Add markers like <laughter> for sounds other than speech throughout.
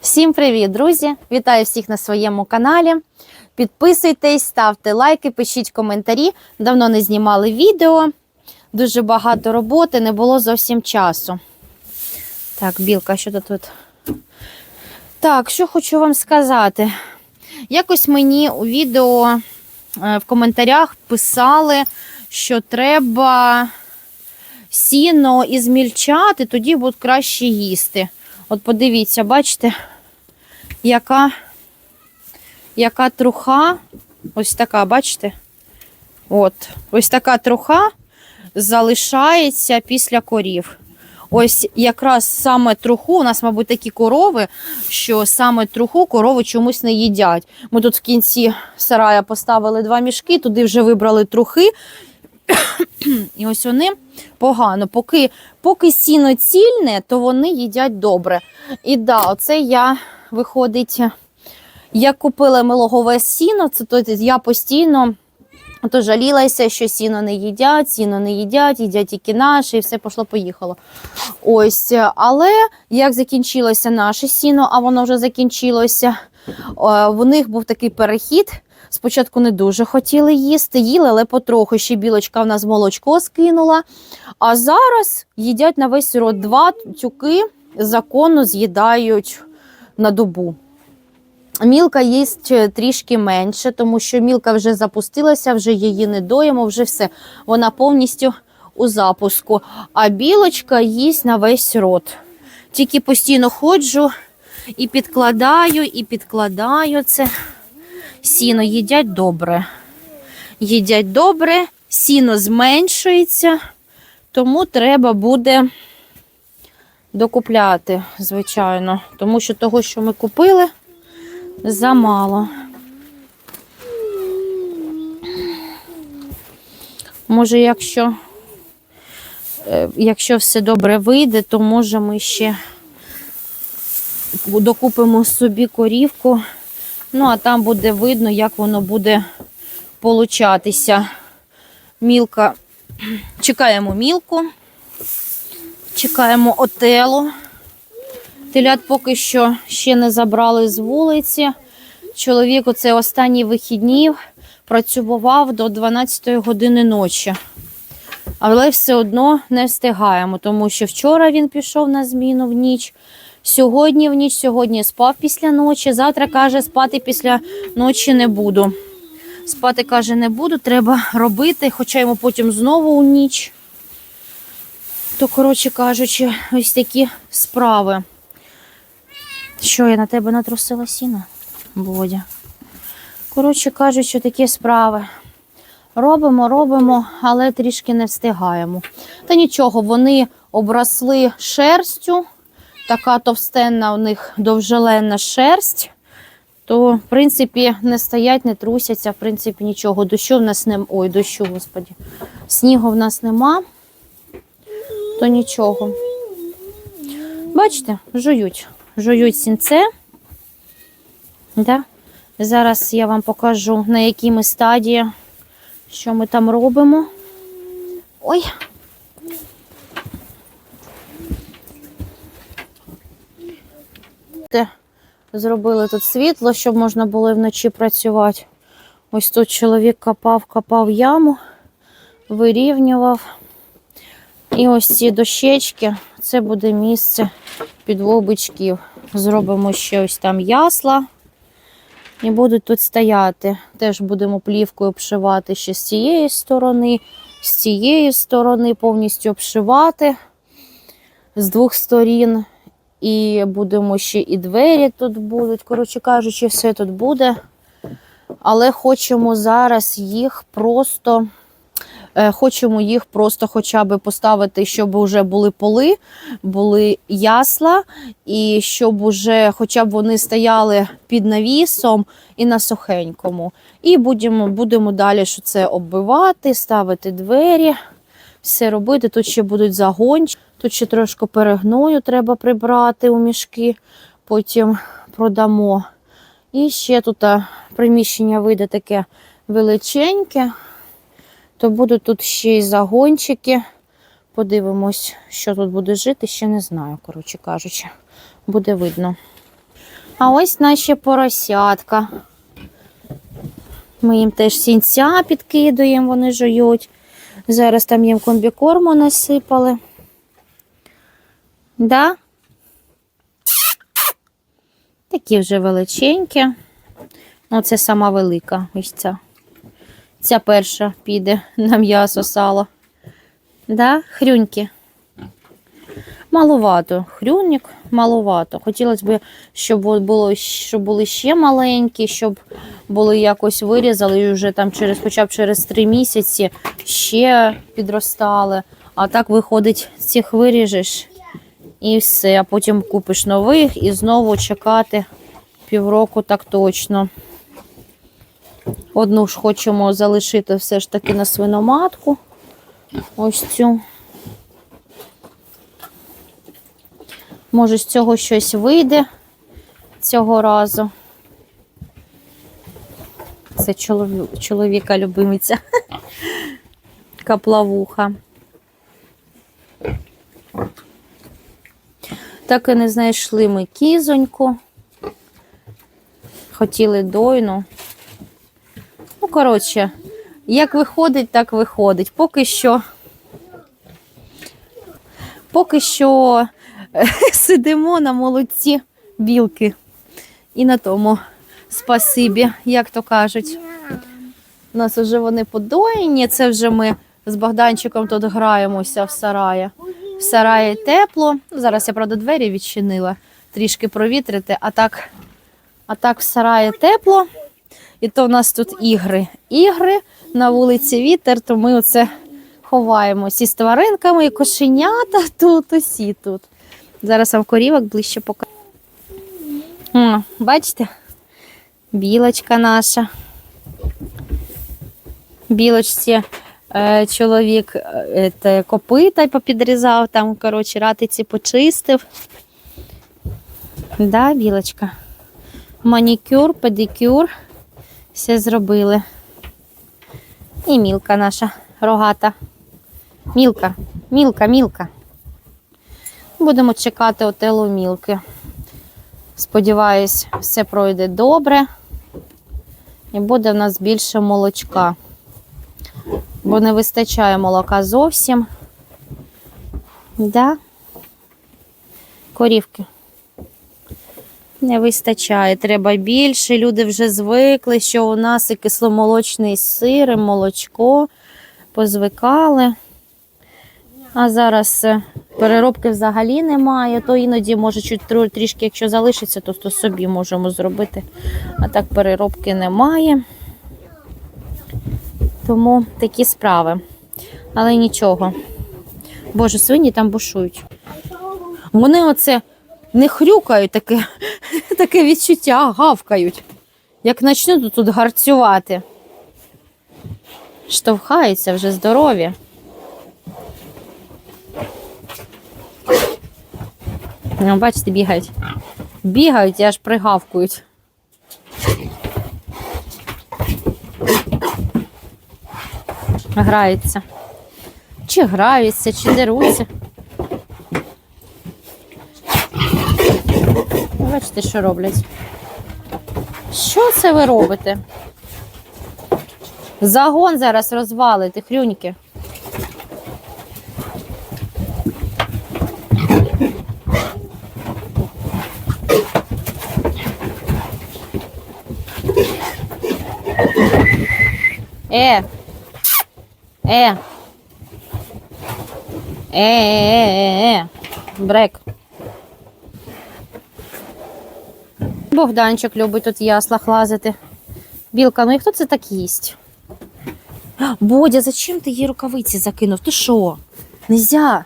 Всім привіт, друзі! Вітаю всіх на своєму каналі. Підписуйтесь, ставте лайки, пишіть коментарі. Давно не знімали відео. Дуже багато роботи, не було зовсім часу. Так, білка, що тут? тут? Так, що хочу вам сказати. Якось мені у відео е, в коментарях писали, що треба сіно і змільчати, тоді будуть краще їсти. От подивіться, бачите, яка, яка труха, ось така, бачите? От, ось така труха залишається після корів. Ось якраз саме труху, у нас, мабуть, такі корови, що саме труху корови чомусь не їдять. Ми тут в кінці сарая поставили два мішки, туди вже вибрали трухи. І ось вони погано. Поки, поки сіно цільне, то вони їдять добре. І да, оце я виходить, як купила милогове сіно, це то я постійно то жалілася, що сіно не їдять, сіно не їдять, їдять тільки наше, і все пішло-поїхало. Ось, але як закінчилося наше сіно, а воно вже закінчилося, в них був такий перехід. Спочатку не дуже хотіли їсти, їли, але потроху ще білочка в нас молочко скинула. А зараз їдять на весь рот два тюки законно з'їдають на добу. Мілка їсть трішки менше, тому що мілка вже запустилася, вже її не доїмо, вже все. Вона повністю у запуску. А білочка їсть на весь рот. Тільки постійно ходжу і підкладаю, і підкладаю це. Сіно їдять добре. Їдять добре, сіно зменшується, тому треба буде докупляти, звичайно. Тому що того, що ми купили, замало. Може, якщо, е, якщо все добре вийде, то може ми ще докупимо собі корівку. Ну, а там буде видно, як воно буде получатися. Мілка. Чекаємо мілку, чекаємо отелу. Телят поки що ще не забрали з вулиці. Чоловік оце останні вихідні працював до 12 години ночі. Але все одно не встигаємо, тому що вчора він пішов на зміну в ніч. Сьогодні в ніч, сьогодні спав після ночі. Завтра каже, спати після ночі не буду. Спати каже, не буду, треба робити, хоча йому потім знову у ніч. То, коротше кажучи, ось такі справи. Що я на тебе натрусила сіно, Бодя? Коротше кажучи, такі справи. Робимо, робимо, але трішки не встигаємо. Та нічого, вони обросли шерстю така товстенна у них довжеленна шерсть, то, в принципі, не стоять, не трусяться, в принципі, нічого. Дощу в нас нема. Ой, дощу, господі. Снігу в нас нема, то нічого. Бачите, жують. Жують сінце. Да? Зараз я вам покажу, на якій ми стадії, що ми там робимо. Ой, Те, Зробили тут світло, щоб можна було і вночі працювати. Ось тут чоловік копав, копав яму, вирівнював. І ось ці дощечки, це буде місце бичків. Зробимо ще ось там ясла. І будуть тут стояти. Теж будемо плівкою обшивати ще з цієї сторони, з цієї сторони повністю обшивати з двох сторін. І будемо ще і двері тут будуть. Коротше кажучи, все тут буде. Але хочемо зараз їх просто, е, хочемо їх просто хоча б поставити, щоб вже були поли, були ясла, і щоб уже хоча б вони стояли під навісом і на сухенькому. І будемо, будемо далі що це оббивати, ставити двері, все робити. Тут ще будуть загончики. Тут ще трошки перегною треба прибрати у мішки, потім продамо. І ще тут приміщення вийде таке величеньке, то будуть тут ще й загончики Подивимось, що тут буде жити, ще не знаю, коротше кажучи. Буде видно. А ось наші поросятка. Ми їм теж сінця підкидуємо, вони жують. Зараз там їм комбікорму насипали. Да? Такі вже величенькі. Ну, це сама велика. Ось ця. Ця перша піде на м'ясо сало. Да? Хрюньки. Маловато. Хрюнік маловато. Хотілося б, щоб було, щоб були ще маленькі, щоб були якось вирізали і вже там через, хоча б через три місяці ще підростали. А так виходить, цих виріжеш і все. А потім купиш нових і знову чекати півроку так точно. Одну ж хочемо залишити все ж таки на свиноматку. Ось цю. Може, з цього щось вийде цього разу. Це чоловік, чоловіка любимиця. <laughs> Каплавуха. Так і не знайшли ми кізоньку. Хотіли дойну. Ну, коротше, як виходить, так виходить. Поки що. Поки що <laughs> сидимо на молодці білки. І на тому спасибі, як то кажуть. У нас вже вони подоєні. Це вже ми з Богданчиком тут граємося в сараї. В сараї тепло. Зараз я, правда, двері відчинила, трішки провітрити, а так, а так в сараї тепло. І то в нас тут ігри. Ігри на вулиці вітер, то ми оце ховаємося з тваринками, і кошенята тут, усі тут. Зараз вам корівок ближче покажу. Бачите? Білочка наша. Білочці е, чоловік е, копита попідрізав, там, коротше, ратиці почистив. Да, білочка. Манікюр, педикюр. Все зробили. І мілка наша рогата. Мілка, мілка, мілка. Будемо чекати отелу мілки. Сподіваюсь, все пройде добре. І буде в нас більше молочка. Бо не вистачає молока зовсім. Да? Корівки. Не вистачає, треба більше. Люди вже звикли, що у нас і кисломолочний сир, і молочко позвикали. А зараз е, переробки взагалі немає, то іноді, може, чуть трішки, якщо залишиться, то, то собі можемо зробити. А так переробки немає. Тому такі справи. Але нічого. Боже, свині там бушують. Вони оце не хрюкають, таке, <laughs> таке відчуття, а гавкають. Як почнуть тут гарцювати. Штовхаються вже здорові. Бачите, бігають. Бігають і аж пригавкують. Граються. Чи граються, чи деруться. Бачите, що роблять. Що це ви робите? Загон зараз розвалите, хрюньки. Е. Е. Е, е, е, е. Брек. Богданчик любить тут в яслах лазити. Білка, ну і хто це так їсть? Бодя, зачем ти їй рукавиці закинув? Ти що? Нельзя.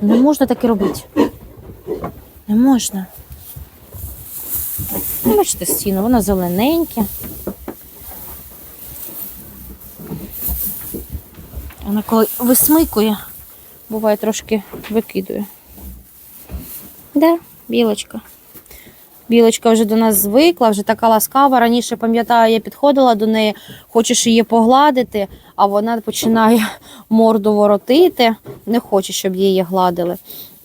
Не можна таке робити. Не можна. Бачите, стіну, вона зелененька. Вона коли висмикує, буває трошки викидує. Да, білочка. Білочка вже до нас звикла, вже така ласкава. Раніше пам'ятаю, я підходила до неї, хочеш її погладити, а вона починає морду воротити, не хоче, щоб її гладили.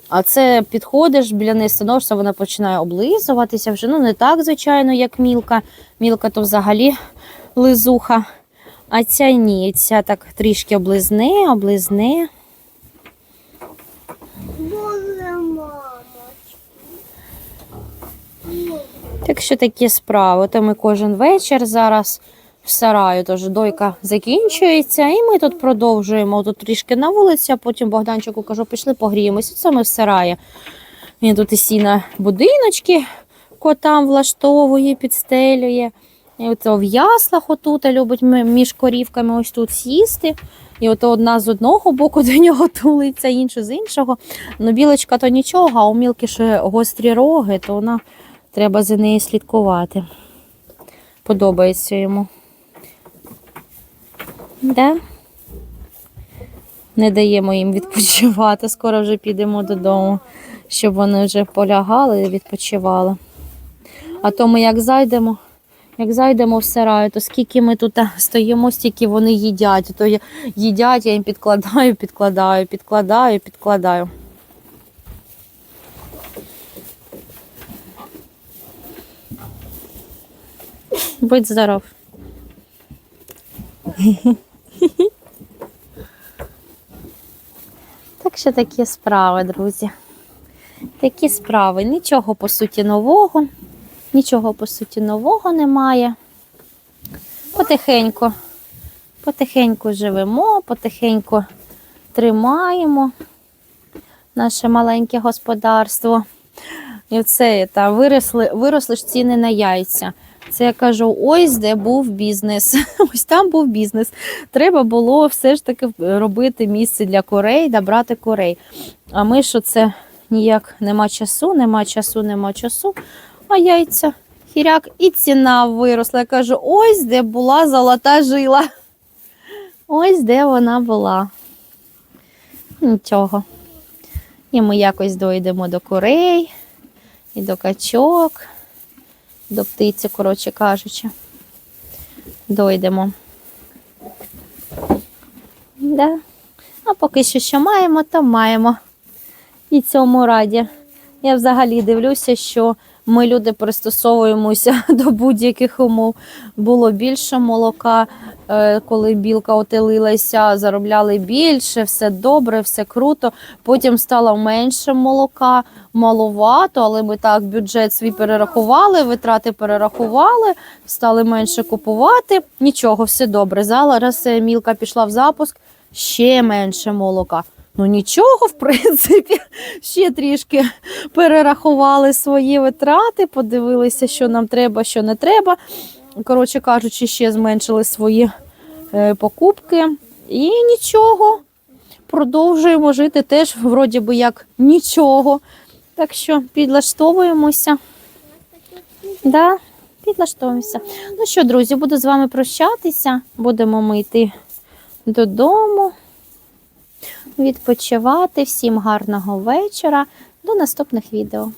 А це підходиш біля неї становишся, вона починає облизуватися вже. Ну, не так, звичайно, як мілка. Мілка то взагалі лизуха. А ця ні, ця так трішки облизне, облизне. Так що такі справи. То ми кожен вечір зараз в сараю, тож дойка закінчується, і ми тут продовжуємо. Тут трішки на вулиці, а потім Богданчику кажу, пішли погріємося. Це ми в сараї. Він тут і сіна будиночки котам влаштовує, підстелює. І от в яслах отут любить між корівками ось тут сісти. І от одна з одного боку <laughs> до нього тулиться, інша з іншого. Ну, білочка то нічого, а у мілки ще гострі роги, то вона треба за нею слідкувати. Подобається йому. Да? Не даємо їм відпочивати. Скоро вже підемо додому, щоб вони вже полягали і відпочивали. А то ми як зайдемо, як зайдемо в сараю, то скільки ми тут стоїмо, стільки вони їдять. То їдять, я їм підкладаю, підкладаю, підкладаю, підкладаю. Будь здоров. <laughs> Так що такі справи, друзі. Такі справи. Нічого по суті нового. Нічого по суті нового немає. Потихеньку, потихеньку живемо, потихеньку тримаємо наше маленьке господарство. І це там виросли, виросли ж ціни на яйця. Це я кажу, ось де був бізнес. <laughs> Ось там був бізнес. Треба було все ж таки робити місце для курей, да брати курей. А ми що це ніяк нема часу, нема часу, нема часу. А яйця, хіряк, і ціна виросла. Я кажу, ось де була золота жила. Ось де вона була. Нічого. І ми якось дойдемо до курей і до качок, до птиці, коротше кажучи. Дойдемо. Да. А поки що, що маємо, то маємо. І цьому раді. Я взагалі дивлюся, що ми люди пристосовуємося <laughs> до будь-яких умов. Було більше молока, е, коли білка отелилася, заробляли більше, все добре, все круто. Потім стало менше молока, маловато, але ми так бюджет свій перерахували, витрати перерахували, стали менше купувати. Нічого, все добре. Зараз е, мілка пішла в запуск, ще менше молока. Ну нічого, в принципі, <laughs> ще трішки перерахували свої витрати, подивилися, що нам треба, що не треба. Коротше кажучи, ще зменшили свої е, покупки. І нічого. Продовжуємо жити теж, вроді би, як нічого. Так що підлаштовуємося. Да, підлаштовуємося. Ну що, друзі, буду з вами прощатися. Будемо ми йти додому відпочивати. Всім гарного вечора. До наступних відео.